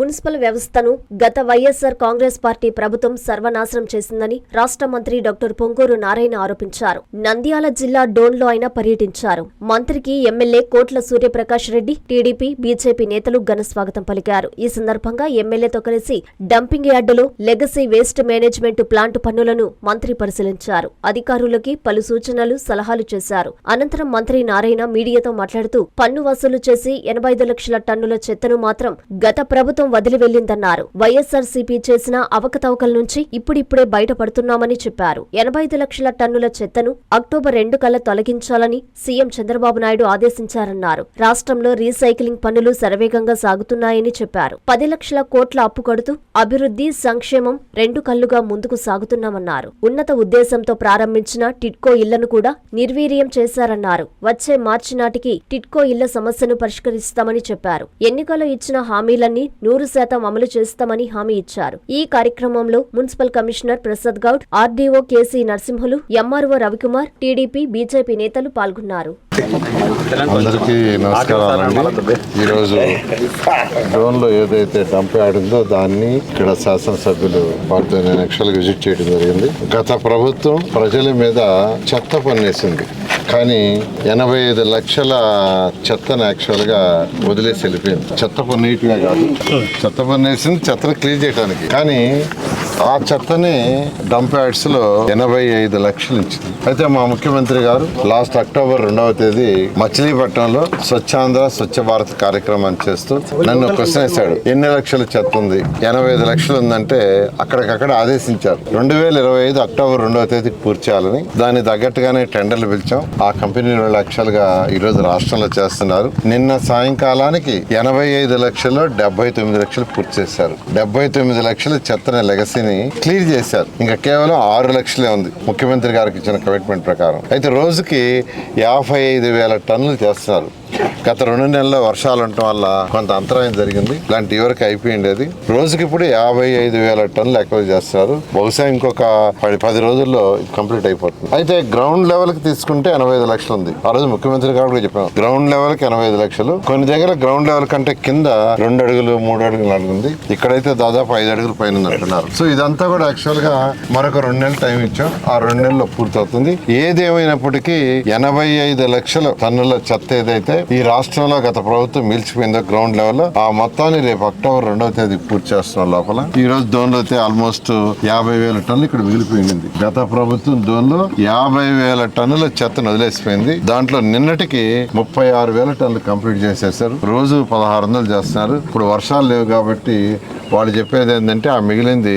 Municipal వ్యవస్థను గత YSR Congress party ప్రభుత్వం సర్వనాశనం చేసిందని రాష్ట్ర మంత్రి డాక్టర్ పొంగూరు నారాయణ ఆరోపించారు. నంద్యాల జిల్లా డోన్లో ఆయన పర్యటించారు. మంత్రికి ఎమ్మెల్యే కోట్ల సూర్యప్రకాష్ రెడ్డి టీడీపీ బీజేపీ నేతలు ఘన స్వాగతం పలికారు. ఈ సందర్భంగా ఎమ్మెల్యేతో కలిసి డంపింగ్ యార్డులో లెగసీ వేస్ట్ మేనేజ్మెంట్ ప్లాంట్ పనులను మంత్రి పరిశీలించారు. అధికారులకి పలు సూచనలు సలహాలు చేశారు. అనంతరం మంత్రి నారాయణ మీడియాతో మాట్లాడుతూ పన్ను వసూలు చేసి ఎనభై ఐదు లక్షల టన్నుల చెత్తను మాత్రం గత ప్రభుత్వం వదిలి వెళ్ళిందన్నారు వైఎస్ఆర్సీపీ చేసిన అవకతవకల నుంచి ఇప్పుడిప్పుడే బయటపడుతున్నామని చెప్పారు. ఎనభై ఐదు లక్షల టన్నుల చెత్తను అక్టోబర్ రెండు కల్లా తొలగించాలని సీఎం చంద్రబాబు నాయుడు ఆదేశించారన్నారు. రాష్ట్రంలో రీసైక్లింగ్ పనులు శరవేగంగా సాగుతున్నాయని చెప్పారు. పది లక్షల కోట్ల అప్పు కడుతూ అభివృద్ధి సంక్షేమం రెండు కళ్ళుగా ముందుకు సాగుతున్నామన్నారు. ఉన్నత ఉద్దేశంతో ప్రారంభించిన టిట్కో ఇళ్ళను కూడా నిర్వీర్యం చేశారన్నారు. వచ్చే మార్చి నాటికి టిట్కో ఇళ్ళ సమస్యను పరిష్కరిస్తామని చెప్పారు. ఎన్నికల్లో ఇచ్చిన హామీలన్నీ నూరు శాతం అమలు చేస్తామని హామీ ఇచ్చారు. ఈ కార్యక్రమంలో municipal commissioner Prasad Goud RDO KC Narasimhulu MRO Ravikumar TDP BJP నేతలు పాల్గొన్నారు. అందరికీ నమస్కారాలండి. ఈరోజు డ్రోన్లో ఏదైతే డంప్ ఆడిందో దాన్ని ఇక్కడ శాసనసభ్యులు వారితో నేను యాక్చువల్గా విజిట్ చేయడం జరిగింది. గత ప్రభుత్వం ప్రజల మీద చెత్త పన్నేసింది. కానీ ఎనభై ఐదు లక్షల చెత్తను యాక్చువల్గా వదిలేసి వెళ్ళిపోయింది. చెత్త పన్నేయటమే కాదు. చెత్త పన్నేసింది చెత్తను క్లీన్ చేయడానికి కానీ ఆ చెత్తని డంప్ యార్డ్స్లో ఎనభై ఐదు లక్షలు ఇచ్చింది. అయితే మా ముఖ్యమంత్రి గారు లాస్ట్ అక్టోబర్ రెండవ తేదీ మచిలీపట్నంలో స్వచ్ఛాంధ్ర స్వచ్ఛ భారత్ కార్యక్రమాన్ని చేస్తూ నన్ను క్వశ్చన్ వేశాడు ఎన్ని లక్షల చెత్త ఉంది? ఎనభై ఐదు లక్షలు ఉందంటే అక్కడికక్కడ ఆదేశించారు. రెండు వేల ఇరవై ఐదు అక్టోబర్ రెండవ తేదీకి పూర్తి చేయాలని దానికి తగ్గట్టుగానే టెండర్లు పిలిచాం. ఆ కంపెనీ రెండు లక్షలుగా ఈ రోజు రాష్ట్రంలో చేస్తున్నారు. నిన్న సాయంకాలానికి ఎనభై ఐదు లక్షల్లో డెబ్బై తొమ్మిది లక్షలు పూర్తి చేశారు. డెబ్బై తొమ్మిది లక్షల చెత్తని లెగసీని క్లియర్ చేశారు. ఇంకా కేవలం ఆరు లక్షలే ఉంది. ముఖ్యమంత్రి గారికి ఇచ్చిన కమిట్మెంట్ ప్రకారం. అయితే రోజుకి యాభై ఐదు వేల టన్నులు చేస్తున్నారు. గత రెండు నెలల్లో వర్షాలు ఉండటం వల్ల కొంత అంతరాయం జరిగింది. ఇలాంటి వరకు అయిపోయింది అది రోజుకి ఇప్పుడు యాభై ఐదు వేల టన్నులు ఎక్కువ చేస్తారు బహుశా ఇంకొక పది పది రోజుల్లో కంప్లీట్ అయిపోతుంది. అయితే గ్రౌండ్ లెవెల్కి తీసుకుంటే ఎనభై ఐదు లక్షలు ఉంది. ఆ రోజు ముఖ్యమంత్రి గారు కూడా చెప్పాం గ్రౌండ్ లెవెల్కి ఎనభై ఐదు లక్షలు. కొన్ని దగ్గర గ్రౌండ్ లెవెల్ కంటే కింద రెండు అడుగులు మూడు అడుగులు అడుగుంది ఇక్కడైతే దాదాపు ఐదు అడుగులు పైన అంటున్నారు. సో ఇదంతా కూడా యాక్చువల్గా మరొక రెండు నెలలు టైం ఇచ్చాం. ఆ రెండు నెలల్లో పూర్తవుతుంది. ఏదేమైనప్పటికీ ఎనభై ఐదు లక్షల టన్నుల చెత్త ఏదైతే ఈ రాష్ట్రంలో గత ప్రభుత్వం మిల్చిపోయిందో గ్రౌండ్ లెవెల్ ఆ మొత్తాన్ని రేపు అక్టోబర్ రెండవ తేదీ పూర్తి చేస్తున్న లోపల. ఈ రోజు దోన్లో అయితే ఆల్మోస్ట్ యాభై వేల టన్నులు ఇక్కడ మిగిలిపోయింది. గత ప్రభుత్వం దోన్లో యాభై వేల టన్నుల చెత్తను వదిలేసిపోయింది. దాంట్లో నిన్నటికి ముప్పై ఆరు వేల టన్నులు కంప్లీట్ చేసేసారు రోజు పదహారు వందలు చేస్తున్నారు. ఇప్పుడు వర్షాలు లేవు కాబట్టి వాళ్ళు చెప్పేది ఏంటంటే ఆ మిగిలింది